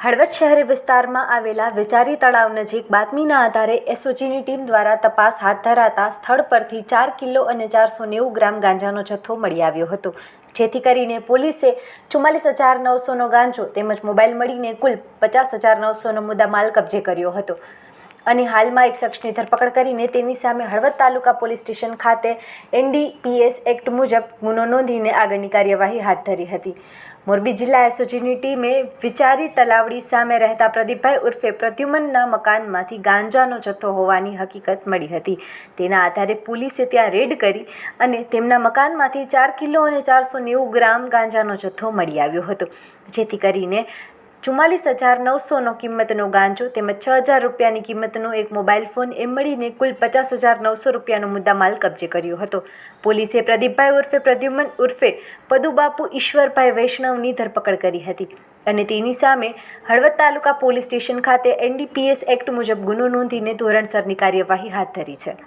હળવદ શહેરી વિસ્તારમાં આવેલા વિચારી તળાવ નજીક બાતમીના આધારે એસઓજીની ટીમ દ્વારા તપાસ હાથ ધરાતા સ્થળ પરથી ચાર કિલો અને ચારસો નેવું ગ્રામ ગાંજાનો જથ્થો મળી આવ્યો હતો. જેથી કરીને પોલીસે ચુમ્માલીસ હજાર નવસોનો ગાંજો તેમજ મોબાઈલ મળીને કુલ પચાસ હજાર નવસોનો મુદ્દામાલ કબજે કર્યો હતો. અને હાલમાં એક શખ્સની ધરપકડ કરીને તેની સામે હળવદ તાલુકા પોલીસ સ્ટેશન ખાતે એનડીપીએસ એક્ટ મુજબ ગુનો નોંધીને આગળની કાર્યવાહી હાથ ધરી હતી. મોરબી જિલ્લા એસઓજીની ટીમે વિચારી તલાવડી સામે રહેતા પ્રદીપભાઈ ઉર્ફે પ્રદ્યુમનના મકાનમાંથી ગાંજાનો જથ્થો હોવાની હકીકત મળી હતી. તેના આધારે પોલીસે ત્યાં રેડ કરી અને તેમના મકાનમાંથી ચાર કિલો અને ચારસો નેવું ગ્રામ ગાંજાનો જથ્થો મળી આવ્યો હતો. જેથી કરીને ચુમ્માલીસ હજાર નવસોનો કિંમતનો ગાંજો તેમજ છ હજાર રૂપિયાની કિંમતનો એક મોબાઈલ ફોન એમ મળીને કુલ પચાસ હજાર નવસો રૂપિયાનો મુદ્દામાલ કબજે કર્યો હતો. પોલીસે પ્રદીપભાઈ ઉર્ફે પ્રદ્યુમન ઉર્ફે પદુબાપુ ઈશ્વરભાઈ વૈષ્ણવની ધરપકડ કરી હતી અને તેની સામે હળવદ તાલુકા પોલીસ સ્ટેશન ખાતે એનડીપીએસ એક્ટ મુજબ ગુનો નોંધીને ધોરણસરની કાર્યવાહી હાથ ધરી છે.